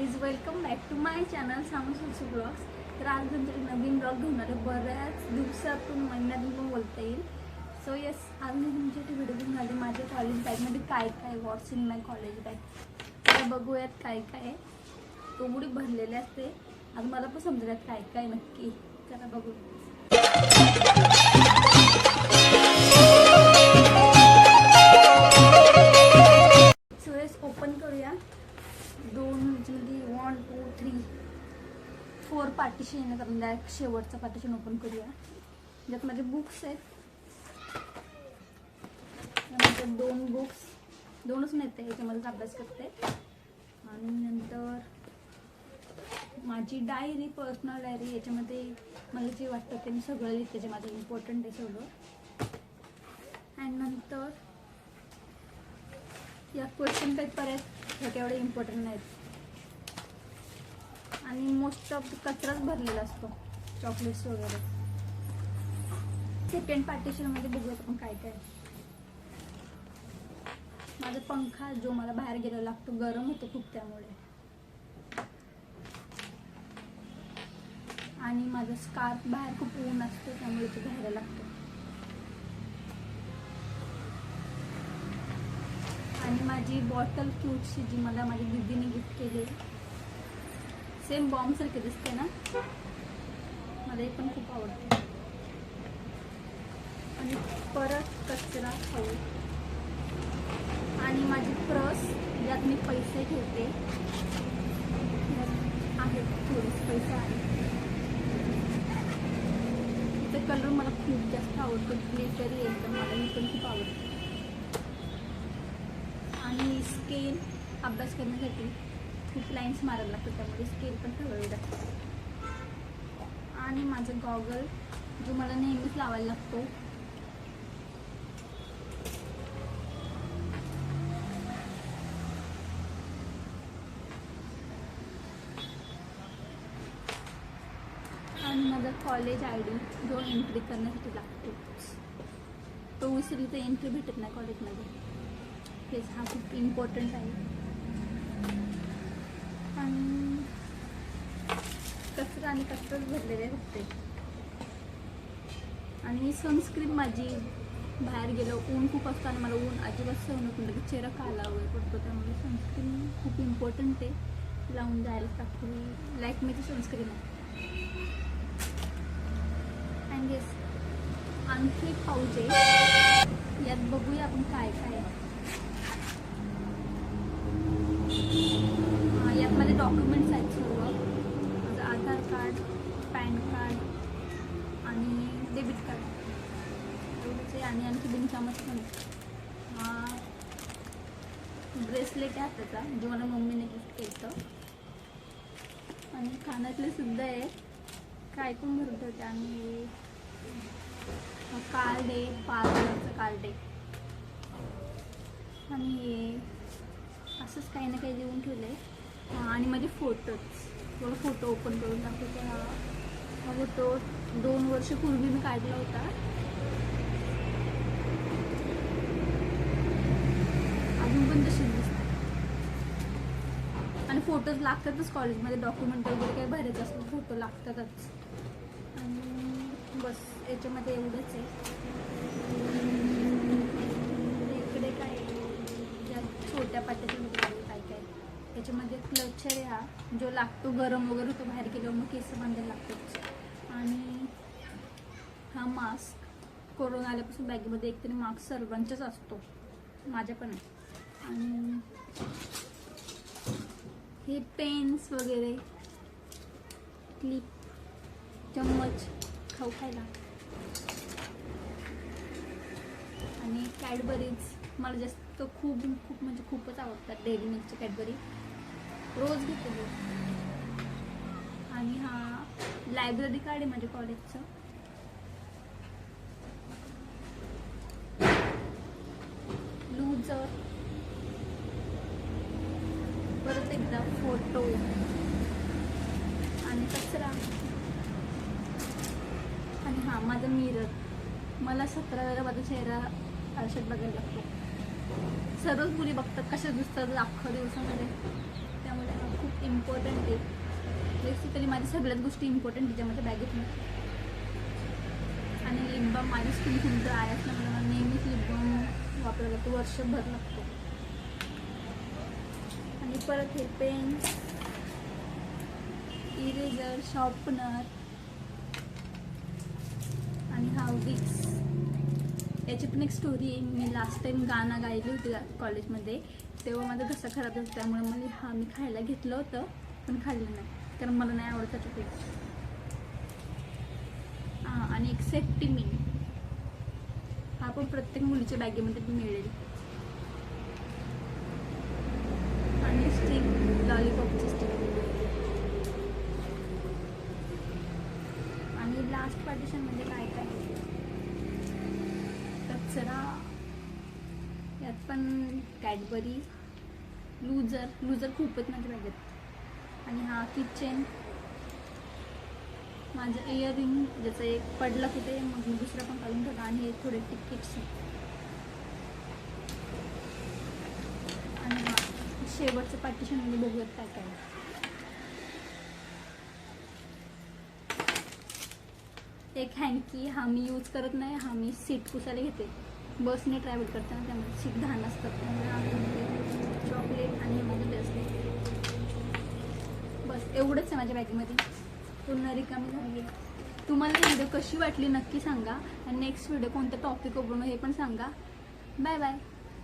Guys welcome back to my channel Samu Susu blogs तर आज तुमच्याकडे नवीन ब्लॉग घेऊन आले बऱ्याच दिवसातून महिन्यातून पण बोलता येईल. सो येस आज मी तुमच्यासाठी व्हिडिओ घेऊन आले. माझ्या कॉलेज बॅगमध्ये काय काय what's in my college bag तर बघूयात काय काय आहे. कोंबडी भरलेले असते. आज मला पण समजल्यात काय काय नक्की. चला बघूया फोर पार्टिशन आपण डायरेक्ट शेवटचं पार्टिशन ओपन करूया. ज्यात माझे बुक्स आहेत. त्यामध्ये दोन बुक्स दोनच नाही ते याच्यामध्येच अभ्यास करते. आणि नंतर माझी डायरी पर्सनल डायरी याच्यामध्ये मला जे वाटतं ते मी सगळं लिहिते जे माझं इम्पॉर्टंट आहे सगळं. आणि नंतर या क्वेश्चन पेपर आहेत ह्या तेवढे इम्पॉर्टंट नाहीत. आणि मोस्ट ऑफ कचराच भरलेला असतो. चॉकलेट्स वगैरे. सेकंड पार्टिशनमध्ये बघूयात आपण काय काय. माझा पंखा जो मला बाहेर गेला लागतो गरम होतो खूप त्यामुळे. आणि माझा स्कार्फ बाहेर खूप ऊन असतो त्यामुळे तो घ्यायला लागतो. आणि माझी बॉटल क्यूटची जी मला माझ्या दीदीने गिफ्ट केली सेम बॉम्ब सारखे दिसते ना? मला पण खूप आवडते. आणि परत कचरा खाऊ. आणि माझी प्रस ज्यात मी पैसे ठेवते. यात आहेत थोडेसे पैसे आहेत. ते कलर मला खूप जास्त आवडतो. ग्लिटरी एकदम मला मी पण खूप आवडते. आणि स्केल अभ्यास करण्यासाठी खूप लाईन्स मारायला लागतात त्यामुळे स्केल पण ठरवली. लागते आणि माझं गॉगल जो मला नेहमीच लावायला लागतो. आणि माझा कॉलेज आय डी जो एंट्री करण्यासाठी लागतो. तो विसरली तर एंट्री भेटत नाही कॉलेजमध्ये हेच हा खूप इम्पॉर्टंट आहे. आणि कचरा आणि कचराच भरलेले होते. आणि सनस्क्रीन माझी बाहेर गेलो ऊन खूप असतं आणि मला ऊन अजिबात सहन होत नाही चेहरा काला वगैरे पडतो त्यामुळे सनस्क्रीन खूप इम्पॉर्टंट आहे. लावून जायला लागते लॅकमेची सनस्क्रीन आहे. अँड येस आणखी एक पाऊच आहे. यात बघूया आपण काय काय आहे हा, यात माझे डॉक्युमेंट्स आहेत सर्व. माझं आधार कार्ड पॅन कार्ड आणि डेबिट कार्ड. एवढंच आहे. आणि आणखी बिनकामाचं पण हा ब्रेसलेट आहे त्याचा जो म्हणजे मला मम्मीने गिफ्ट केलं आणि कानातले सुद्धा आहे. काय पण भरत होते. आणि कार्ड आहे. पार्लरचं कार्ड आहे. आणि असंच काही ना काही देऊन ठेवलं आहे आणि माझे फोटोच थोडं फोटो ओपन करून दाखवते हा. हा फोटो दोन वर्षपूर्वी मी काढला होता. अजून पण तशीच दिसतात. आणि फोटोज लागतातच कॉलेजमध्ये डॉक्युमेंट वगैरे काही भरायचं असतात फोटो लागतातच. आणि बस याच्यामध्ये एवढंच आहे. इकडे काय ज्या छोट्या पाट्याच्या त्याच्यामध्ये क्लचर आहे हा जो लागतो गरम वगैरे होतो बाहेर गेल्यावर मग केस बांधायला लागतो. आणि हा मास्क कोरोना आल्यापासून बॅगेमध्ये एकतरी मास्क सर्वांचाच असतो. माझ्या पण. आहे आणि हे पेन्स वगैरे. क्लिप चम्मच खाऊ खायला. आणि कॅडबरीज मला जास्त खूप खूप म्हणजे खूपच आवडतात. डेअरी मिल्कच्या कॅडबरी रोज घेते आणि हा लायब्ररी कार्ड आहे माझ्या कॉलेजचं लूजर परत एकदा फोटो आणि कचरा. आणि हा माझा मिरर मला सतरा वेळा माझा चेहरा आरशात बघायला लागतो. सर्वच मुली बघतात कशा दिसतात अख्खा दिवसामध्ये. खूप इम्पॉर्टंट आहे. बेसिकली माझ्या सगळ्याच गोष्टी इम्पॉर्टंट त्याच्यामध्ये बॅगेत आणि लिप बाम माझी स्किन खूप ड्राय असल्यामुळे मला नेहमीच लिप बाम वापरायला लागतो. वर्षभर लागतो. आणि परत हे पेन इरेजर शॉर्पनर आणि हा विक्स याची पण एक स्टोरी आहे. मी लास्ट टाइम गाणं गायली होती कॉलेजमध्ये तेव्हा माझा घसा खराब होता त्यामुळे मला हा मी खायला घेतलं होतं पण खाल्लं नाही. कारण मला नाही आवडत त्याचं पीठ. हां आणि एक सेफ्टी मी हा पण प्रत्येक मुलीच्या बॅगेमध्ये मिळेल. आणि स्टिक लॉलीपॉपची स्टिक आणि लास्ट पार्टिशनमध्ये काय काय कचरा त्यात पण कॅडबरी लूजर लूजर खूपच आहेत माझ्या बॅगेत. आणि हा किचन माझं इयरिंग ज्याचं एक पडलं कुठे मग मी दुसरं पण काढून ठेवलं आणि हे थोडे तिकीट्स आणि हा शेवटचं म्हणजे बघूयात काय काय. एक हँकी हा मी यूज करत नाही हा मी सीट पुसायला घेते. बसने ट्रॅव्हल करताना त्यामुळे शीख घाण असतात त्यामुळे चॉकलेट आणि मोबाईल असते बस एवढंच आहे माझ्या बॅगेमध्ये पूर्ण रिकामी झाली आहे. तुम्हाला ही व्हिडिओ कशी वाटली नक्की सांगा. आणि नेक्स्ट व्हिडिओ कोणत्या टॉपिक बघणं हे पण सांगा. Bye bye